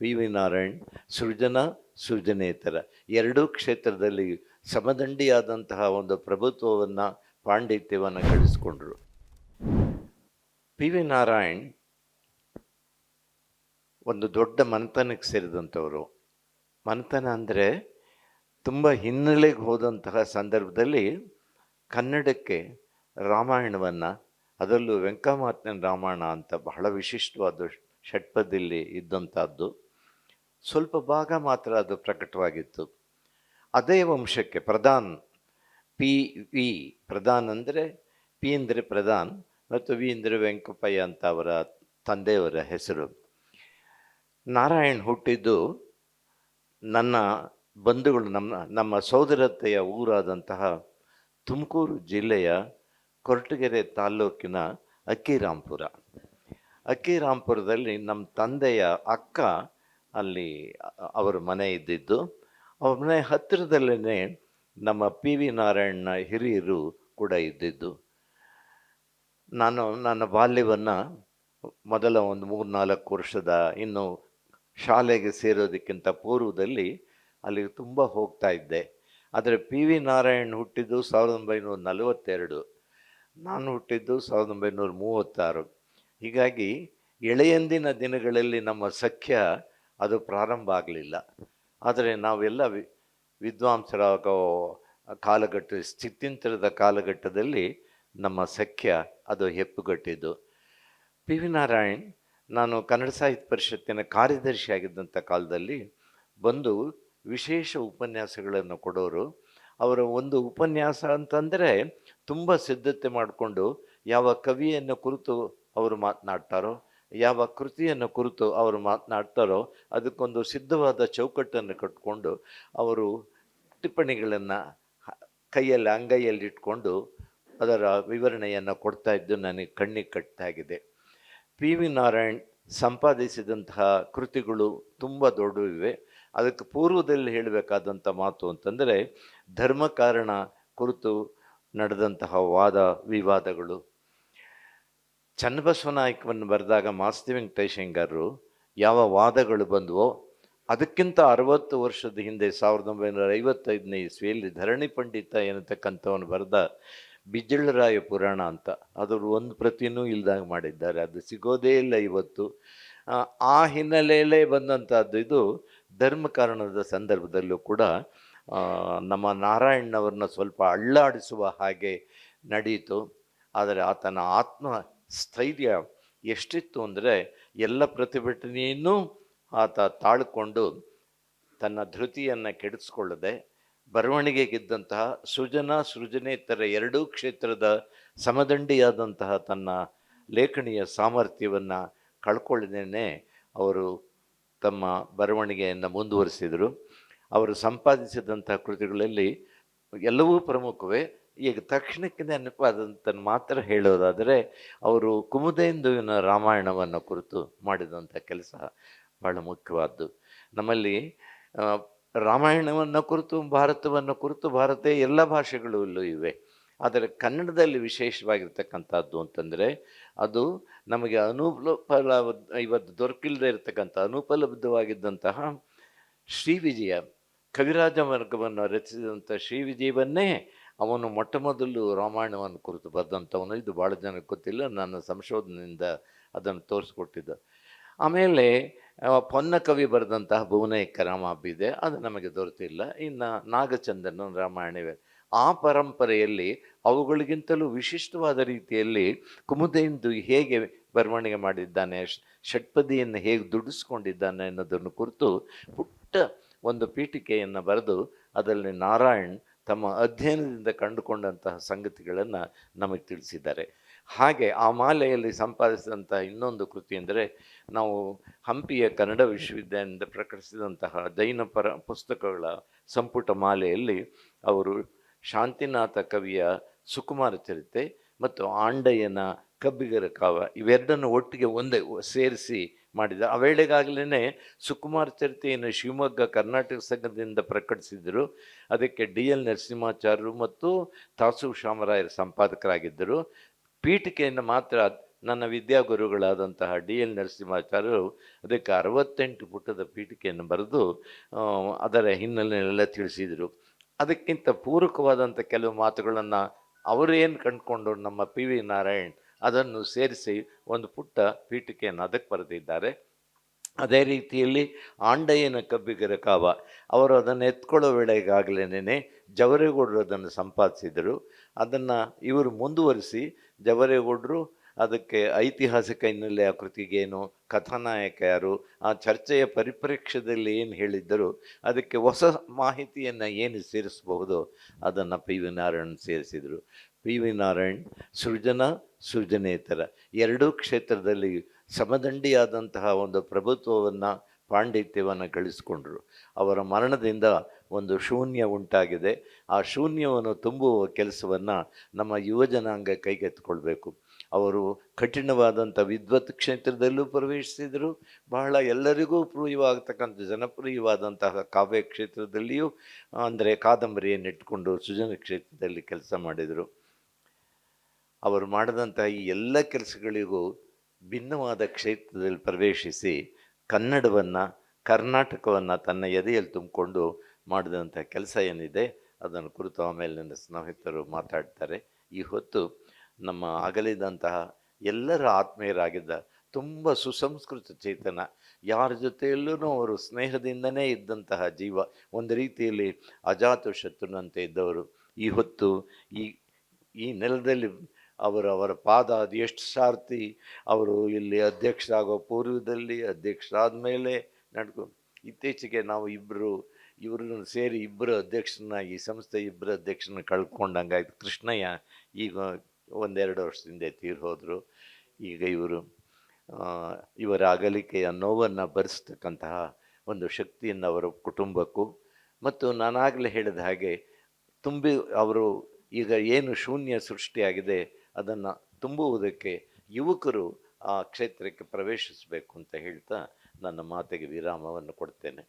V V Narayan ಸೃಜನ, ಸೃಜನೇತರ. ಎರಡೂ ಕ್ಷೇತ್ರದಲ್ಲಿ ಸಮದಂಡಿಯಾದಂತಹ ಒಂದು ಪ್ರಭುತ್ವವನ್ನು ಪಾಂಡಿತ್ಯವನ್ನು ಗಳಿಸ್ಕೊಂಡ್ರು. ಪಿ ವಿ ನಾರಾಯಣ್ ಒಂದು ದೊಡ್ಡ ಮನೆತನಕ್ಕೆ ಸೇರಿದಂಥವರು. ಮನೆತನ ಅಂದರೆ ತುಂಬ ಹಿನ್ನೆಲೆಗೆ ಹೋದಂತಹ ಸಂದರ್ಭದಲ್ಲಿ ಕನ್ನಡಕ್ಕೆ ರಾಮಾಯಣವನ್ನು, ಅದರಲ್ಲೂ ವೆಂಕಮಾತ್ನ ರಾಮಾಯಣ ಅಂತ ಬಹಳ ವಿಶಿಷ್ಟವಾದ ಷಟ್ಪದಿಯಲ್ಲಿ ಇದ್ದಂಥದ್ದು. ಸ್ವಲ್ಪ ಭಾಗ ಮಾತ್ರ ಅದು ಪ್ರಕಟವಾಗಿತ್ತು. ಅದೇ ವಂಶಕ್ಕೆ ಪ್ರಧಾನ್, ಪಿ ವಿ ಪ್ರಧಾನ್ ಅಂದರೆ ಪಿ ಅಂದರೆ ಪ್ರಧಾನ್ ಮತ್ತು ವಿ ಅಂದರೆ ವೆಂಕಪ್ಪಯ್ಯ ಅಂತ ಅವರ ತಂದೆಯವರ ಹೆಸರು. ನಾರಾಯಣ್ ಹುಟ್ಟಿದ್ದು ನನ್ನ ಬಂಧುಗಳು, ನಮ್ಮ ನಮ್ಮ ಸೋದರತೆಯ ಊರಾದಂತಹ ತುಮಕೂರು ಜಿಲ್ಲೆಯ ಕೊರಟಗೆರೆ ತಾಲ್ಲೂಕಿನ ಅಕ್ಕಿರಾಂಪುರ. ಅಕ್ಕಿರಾಂಪುರದಲ್ಲಿ ನಮ್ಮ ತಂದೆಯ ಅಕ್ಕ ಅಲ್ಲಿ ಅವರ ಮನೆ ಇದ್ದಿದ್ದು. ಅವ್ರ ಮನೆ ಹತ್ತಿರದಲ್ಲೇ ನಮ್ಮ ಪಿ ವಿ ನಾರಾಯಣನ ಹಿರಿಯರು ಕೂಡ ಇದ್ದಿದ್ದು. ನಾನು ನನ್ನ ಬಾಲ್ಯವನ್ನು ಮೊದಲ ಒಂದು ಮೂರು ನಾಲ್ಕು ವರ್ಷದ ಇನ್ನು ಶಾಲೆಗೆ ಸೇರೋದಕ್ಕಿಂತ ಪೂರ್ವದಲ್ಲಿ ಅಲ್ಲಿಗೆ ತುಂಬ ಹೋಗ್ತಾ ಇದ್ದೆ. ಆದರೆ ಪಿ ವಿ ನಾರಾಯಣ್ ಹುಟ್ಟಿದ್ದು ಸಾವಿರದ ಒಂಬೈನೂರ ನಲವತ್ತೆರಡು. ನಾನು ಹುಟ್ಟಿದ್ದು ಸಾವಿರದ ಒಂಬೈನೂರ ಮೂವತ್ತಾರು. ಹೀಗಾಗಿ ಎಳೆಯಂದಿನ ದಿನಗಳಲ್ಲಿ ನಮ್ಮ ಸಖ್ಯ ಅದು ಪ್ರಾರಂಭ ಆಗಲಿಲ್ಲ. ಆದರೆ ನಾವೆಲ್ಲ ವಿ, ವಿದ್ವಾಂಸರಾಗೋ ಕಾಲಘಟ್ಟ, ಸ್ಥಿತ್ಯಂತರದ ಕಾಲಘಟ್ಟದಲ್ಲಿ ನಮ್ಮ ಸಖ್ಯ ಅದು ಹೆಪ್ಪುಗಟ್ಟಿದ್ದು. ಪಿ ವಿ ನಾರಾಯಣ್ ನಾನು ಕನ್ನಡ ಸಾಹಿತ್ಯ ಪರಿಷತ್ತಿನ ಕಾರ್ಯದರ್ಶಿಯಾಗಿದ್ದಂಥ ಕಾಲದಲ್ಲಿ ಬಂದು ವಿಶೇಷ ಉಪನ್ಯಾಸಗಳನ್ನು ಕೊಡೋರು. ಅವರ ಒಂದು ಉಪನ್ಯಾಸ ಅಂತಂದರೆ ತುಂಬ ಸಿದ್ಧತೆ ಮಾಡಿಕೊಂಡು ಯಾವ ಕವಿಯನ್ನು ಕುರಿತು ಅವರು ಮಾತನಾಡ್ತಾರೋ ಯಾವ ಕೃತಿಯನ್ನು ಕುರಿತು ಅವರು ಮಾತನಾಡ್ತಾರೋ ಅದಕ್ಕೊಂದು ಸಿದ್ಧವಾದ ಚೌಕಟ್ಟನ್ನು ಕಟ್ಕೊಂಡು ಅವರು ಟಿಪ್ಪಣಿಗಳನ್ನು ಕೈಯಲ್ಲಿ ಅಂಗೈಯಲ್ಲಿ ಇಟ್ಕೊಂಡು ಅದರ ವಿವರಣೆಯನ್ನು ಕೊಡ್ತಾ ಇದ್ದು ನನಗೆ ಕಣ್ಣಿಗೆ ಕಟ್ಟಾಗಿದೆ. ಪಿ ವಿ ನಾರಾಯಣ್ ಸಂಪಾದಿಸಿದಂತಹ ಕೃತಿಗಳು ತುಂಬ ದೊಡ್ಡವಿವೆ. ಅದಕ್ಕೆ ಪೂರ್ವದಲ್ಲಿ ಹೇಳಬೇಕಾದಂಥ ಮಾತು ಅಂತಂದರೆ ಧರ್ಮಕಾರಣ ಕುರಿತು ನಡೆದಂತಹ ವಾದ ವಿವಾದಗಳು ಚನ್ನಬಸವ ನಾಯಕವನ್ನು ಬರೆದಾಗ ಮಾಸ್ತಿ ವೆಂಕಟೇಶಂಗರು ಯಾವ ವಾದಗಳು ಬಂದವೋ ಅದಕ್ಕಿಂತ ಅರವತ್ತು ವರ್ಷದ ಹಿಂದೆ ಸಾವಿರದ ಒಂಬೈನೂರ ಐವತ್ತೈದನೇ ಇಸ್ವಿಯಲ್ಲಿ ಧರಣಿ ಪಂಡಿತ ಎನ್ನತಕ್ಕಂಥವನು ಬರೆದ ಬಿಜ್ಜಳರಾಯ ಪುರಾಣ ಅಂತ. ಅದರ ಒಂದು ಪ್ರತಿನೂ ಇಲ್ದಾಗ ಮಾಡಿದ್ದಾರೆ. ಅದು ಸಿಗೋದೇ ಇಲ್ಲ ಇವತ್ತು. ಆ, ಹಿನ್ನೆಲೆಯಲ್ಲೇ ಬಂದಂಥದ್ದು ಇದು ಧರ್ಮ ಕಾರಣದ ಸಂದರ್ಭದಲ್ಲೂ ಕೂಡ ನಮ್ಮ ನಾರಾಯಣನವ್ರನ್ನ ಸ್ವಲ್ಪ ಅಳ್ಳಾಡಿಸುವ ಹಾಗೆ ನಡೆಯಿತು ಆದರೆ ಆತನ ಆತ್ಮ ಸ್ಥೈರ್ಯ ಎಷ್ಟಿತ್ತು ಅಂದರೆ ಎಲ್ಲ ಪ್ರತಿಭಟನೆಯನ್ನು ಆತ ತಾಳ್ಕೊಂಡು ತನ್ನ ಧೃತಿಯನ್ನು ಕೆಡಿಸ್ಕೊಳ್ಳದೆ ಬರವಣಿಗೆಗಿದ್ದಂತಹ ಸೃಜನ ಸೃಜನೇತರ ಎರಡೂ ಕ್ಷೇತ್ರದ ಸಮದಂಡಿಯಾದಂತಹ ತನ್ನ ಲೇಖನಿಯ ಸಾಮರ್ಥ್ಯವನ್ನು ಕಳ್ಕೊಳ್ಳದೇನೆ ಅವರು ತಮ್ಮ ಬರವಣಿಗೆಯನ್ನು ಮುಂದುವರಿಸಿದರು. ಅವರು ಸಂಪಾದಿಸಿದಂತಹ ಕೃತಿಗಳಲ್ಲಿ ಎಲ್ಲವೂ ಪ್ರಮುಖವೇ. ಈಗ ತಕ್ಷಣಕ್ಕೆ ನೆನಪಾದಂತ ಮಾತ್ರ ಹೇಳೋದಾದರೆ, ಅವರು ಕುಮುದೇಂದುವಿನ ರಾಮಾಯಣವನ್ನು ಕುರಿತು ಮಾಡಿದಂಥ ಕೆಲಸ ಬಹಳ ಮುಖ್ಯವಾದ್ದು. ನಮ್ಮಲ್ಲಿ ರಾಮಾಯಣವನ್ನು ಕುರಿತು, ಭಾರತವನ್ನು ಕುರಿತು ಭಾರತ ಎಲ್ಲ ಭಾಷೆಗಳಲ್ಲೂ ಇವೆ. ಆದರೆ ಕನ್ನಡದಲ್ಲಿ ವಿಶೇಷವಾಗಿರ್ತಕ್ಕಂಥದ್ದು ಅಂತಂದರೆ, ಅದು ನಮಗೆ ಅನುಪಲ ಇವತ್ತು ದೊರಕಿಲ್ಲದೆ ಇರತಕ್ಕಂಥ, ಅನುಪಲಬ್ಧವಾಗಿದ್ದಂತಹ ಶ್ರೀ ವಿಜಯ, ಕವಿರಾಜ ವರ್ಗವನ್ನು ರಚಿಸಿದಂಥ ಶ್ರೀ ವಿಜಯವನ್ನೇ ಅವನು ಮೊಟ್ಟ ಮೊದಲು ರಾಮಾಯಣವನ್ನು ಕುರಿತು ಬರೆದಂಥವನು. ಇದು ಭಾಳ ಜನಕ್ಕೆ ಗೊತ್ತಿಲ್ಲ, ನನ್ನ ಸಂಶೋಧನೆಯಿಂದ ಅದನ್ನು ತೋರಿಸ್ಕೊಟ್ಟಿದ್ದ. ಆಮೇಲೆ ಪೊನ್ನ ಕವಿ ಬರೆದಂತಹ ಭುವನೇಕ ಇದೆ, ಅದು ನಮಗೆ ದೊರೆತಿಲ್ಲ. ಇನ್ನು ನಾಗಚಂದನ ರಾಮಾಯಣವೇ. ಆ ಪರಂಪರೆಯಲ್ಲಿ, ಅವುಗಳಿಗಿಂತಲೂ ವಿಶಿಷ್ಟವಾದ ರೀತಿಯಲ್ಲಿ ಕುಮುದೇಂದು ಹೇಗೆ ಬರವಣಿಗೆ ಮಾಡಿದ್ದಾನೆ ಷಟ್ಪದಿಯನ್ನು ಹೇಗೆ ದುಡಿಸ್ಕೊಂಡಿದ್ದಾನೆ ಅನ್ನೋದನ್ನು ಕುರಿತು ಪುಟ್ಟ ಒಂದು ಪೀಠಿಕೆಯನ್ನು ಬರೆದು, ಅದರಲ್ಲಿ ನಾರಾಯಣ್ ತಮ್ಮ ಅಧ್ಯಯನದಿಂದ ಕಂಡುಕೊಂಡಂತಹ ಸಂಗತಿಗಳನ್ನು ನಮಗೆ ತಿಳಿಸಿದ್ದಾರೆ. ಹಾಗೆ ಆ ಮಾಲೆಯಲ್ಲಿ ಸಂಪಾದಿಸಿದಂತಹ ಇನ್ನೊಂದು ಕೃತಿ ಅಂದರೆ ನಾವು ಹಂಪಿಯ ಕನ್ನಡ ವಿಶ್ವವಿದ್ಯಾಲಯದಿಂದ ಪ್ರಕಟಿಸಿದಂತಹ ಜೈನ ಪರ ಪುಸ್ತಕಗಳ ಸಂಪುಟ ಮಾಲೆಯಲ್ಲಿ ಅವರು ಶಾಂತಿನಾಥ ಕವಿಯ ಸುಕುಮಾರ ಚರಿತೆ ಮತ್ತು ಆಂಡಯ್ಯನ ಕಬ್ಬಿಗರ ಕಾವ ಇವೆರಡನ್ನು ಒಟ್ಟಿಗೆ ಒಂದೇ ಸೇರಿಸಿ ಮಾಡಿದ. ಆ ವೇಳೆಗಾಗಲೇ ಸುಕುಮಾರ್ ಚರಿತೆಯನ್ನು ಶಿವಮೊಗ್ಗ ಕರ್ನಾಟಕ ಸಂಘದಿಂದ ಪ್ರಕಟಿಸಿದರು. ಅದಕ್ಕೆ ಡಿ ಎಲ್ ನರಸಿಂಹಾಚಾರ್ಯರು ಮತ್ತು ತಾಸು ಶಾಮರಾಯರು ಸಂಪಾದಕರಾಗಿದ್ದರು. ಪೀಠಿಕೆಯನ್ನು ಮಾತ್ರ ನನ್ನ ವಿದ್ಯಾಗುರುಗಳಾದಂತಹ ಡಿ ಎಲ್ ನರಸಿಂಹಾಚಾರ್ಯರು ಅದಕ್ಕೆ ಅರವತ್ತೆಂಟು ಪುಟದ ಪೀಠಿಕೆಯನ್ನು ಬರೆದು ಅದರ ಹಿನ್ನೆಲೆಯನ್ನೆಲ್ಲ ತಿಳಿಸಿದರು. ಅದಕ್ಕಿಂತ ಪೂರಕವಾದಂಥ ಕೆಲವು ಮಾತುಗಳನ್ನು ಅವರೇನು ಕಂಡುಕೊಂಡು ನಮ್ಮ ಪಿ ವಿ ನಾರಾಯಣ್ ಅದನ್ನು ಸೇರಿಸಿ ಒಂದು ಪುಟ್ಟ ಪೀಠಿಕೆಯನ್ನು ಅದಕ್ಕೆ ಬರೆದಿದ್ದಾರೆ. ಅದೇ ರೀತಿಯಲ್ಲಿ ಆಂಡಯ್ಯನ ಕಬ್ಬಿಗರ ಕಾವ ಅವರು ಅದನ್ನು ಎತ್ಕೊಳ್ಳೋ ವೇಳೆಗಾಗಲೇ ಜವರೇಗೌಡರು ಅದನ್ನು ಸಂಪಾದಿಸಿದರು. ಅದನ್ನು ಇವರು ಮುಂದುವರಿಸಿ ಜವರೇಗೌಡರು ಅದಕ್ಕೆ ಐತಿಹಾಸಿಕ ಹಿನ್ನೆಲೆ, ಆ ಕೃತಿಗೇನು ಕಥಾನಾಯಕ ಯಾರು, ಆ ಚರ್ಚೆಯ ಪರಿಪ್ರೇಕ್ಷ್ಯದಲ್ಲಿ ಏನು ಹೇಳಿದ್ದರು, ಅದಕ್ಕೆ ಹೊಸ ಮಾಹಿತಿಯನ್ನು ಏನು ಸೇರಿಸಬಹುದು, ಅದನ್ನು ಪಿ ವಿ ನಾರಾಯಣ ಸೇರಿಸಿದರು. ಪಿ ವಿ ನಾರಾಯಣ್, ಸೃಜನ, ಸೃಜನೇತರ. ಎರಡೂ ಕ್ಷೇತ್ರದಲ್ಲಿ ಸಮದಂಡಿಯಾದಂತಹ ಒಂದು ಪ್ರಭುತ್ವವನ್ನು ಪಾಂಡಿತ್ಯವನ್ನು ಗಳಿಸಿಕೊಂಡರು. ಅವರ ಮರಣದಿಂದ ಒಂದು ಶೂನ್ಯ ಉಂಟಾಗಿದೆ. ಆ ಶೂನ್ಯವನ್ನು ತುಂಬುವ ಕೆಲಸವನ್ನು ನಮ್ಮ ಯುವಜನಾಂಗ ಕೈಗೆತ್ತಿಕೊಳ್ಬೇಕು. ಅವರು ಕಠಿಣವಾದಂಥ ವಿದ್ವತ್ ಕ್ಷೇತ್ರದಲ್ಲೂ ಪ್ರವೇಶಿಸಿದರು. ಬಹಳ ಎಲ್ಲರಿಗೂ ಪ್ರಿಯವಾಗತಕ್ಕಂಥ, ಜನಪ್ರಿಯವಾದಂತಹ ಕಾವ್ಯ ಕ್ಷೇತ್ರದಲ್ಲಿಯೂ, ಅಂದರೆ ಕಾದಂಬರಿಯನ್ನು ಇಟ್ಟುಕೊಂಡು ಸೃಜನ ಕ್ಷೇತ್ರದಲ್ಲಿ ಕೆಲಸ ಮಾಡಿದರು. ಅವರು ಮಾಡಿದಂಥ ಈ ಎಲ್ಲ ಕೆಲಸಗಳಿಗೂ ಭಿನ್ನವಾದ ಕ್ಷೇತ್ರದಲ್ಲಿ ಪ್ರವೇಶಿಸಿ ಕನ್ನಡವನ್ನು, ಕರ್ನಾಟಕವನ್ನು ತನ್ನ ಎದೆಯಲ್ಲಿ ತುಂಬಿಕೊಂಡು ಮಾಡಿದಂಥ ಕೆಲಸ ಏನಿದೆ, ಅದನ್ನು ಕುರಿತು ಆಮೇಲೆ ನನ್ನ ಸ್ನೇಹಿತರು ಮಾತಾಡ್ತಾರೆ. ಈ ಹೊತ್ತು ನಮ್ಮ ಅಗಲಿದಂತಹ ಎಲ್ಲರ ಆತ್ಮೀಯರಾಗಿದ್ದ ತುಂಬ ಸುಸಂಸ್ಕೃತ ಚೇತನ, ಯಾರ ಜೊತೆಯಲ್ಲೂ ಅವರು ಸ್ನೇಹದಿಂದನೇ ಇದ್ದಂತಹ ಜೀವ, ಒಂದು ರೀತಿಯಲ್ಲಿ ಅಜಾತ ಶತ್ರುನಂತೆ ಇದ್ದವರು. ಈ ಹೊತ್ತು ಈ ಈ ನೆಲದಲ್ಲಿ ಅವರು ಅವರ ಪಾದ ಅದು ಎಷ್ಟು ಸಾರ್ತಿ, ಅವರು ಇಲ್ಲಿ ಅಧ್ಯಕ್ಷರಾಗೋ ಪೂರ್ವದಲ್ಲಿ ಅಧ್ಯಕ್ಷರಾದ ಮೇಲೆ ನಡ್ಕೊ ಇತ್ತೀಚೆಗೆ ನಾವು ಇಬ್ಬರು ಇವ್ರನ್ನ ಸೇರಿ ಇಬ್ಬರು ಅಧ್ಯಕ್ಷರನ್ನ ಈ ಸಂಸ್ಥೆ ಇಬ್ಬರು ಅಧ್ಯಕ್ಷರನ್ನ ಕಳ್ಕೊಂಡಂಗಾಯ್ತು. ಕೃಷ್ಣಯ್ಯ ಈಗ ಒಂದೆರಡು ವರ್ಷ ಹಿಂದೆ ತೀರ್ ಹೋದರು. ಈಗ ಇವರು ಇವರ ಅಗಲಿಕೆಯ ನೋವನ್ನು ಭರಿಸ್ತಕ್ಕಂತಹ ಒಂದು ಶಕ್ತಿಯನ್ನು ಅವರ ಕುಟುಂಬಕ್ಕೂ ಮತ್ತು ನಾನಾಗಲೇ ಹೇಳಿದ ಹಾಗೆ ತುಂಬಿ ಅವರು ಈಗ ಏನು ಶೂನ್ಯ ಸೃಷ್ಟಿಯಾಗಿದೆ ಅದನ್ನು ತುಂಬುವುದಕ್ಕೆ ಯುವಕರು ಆ ಕ್ಷೇತ್ರಕ್ಕೆ ಪ್ರವೇಶಿಸಬೇಕು ಅಂತ ಹೇಳ್ತಾ ನನ್ನ ಮಾತಿಗೆ ವಿರಾಮವನ್ನು ಕೊಡ್ತೇನೆ.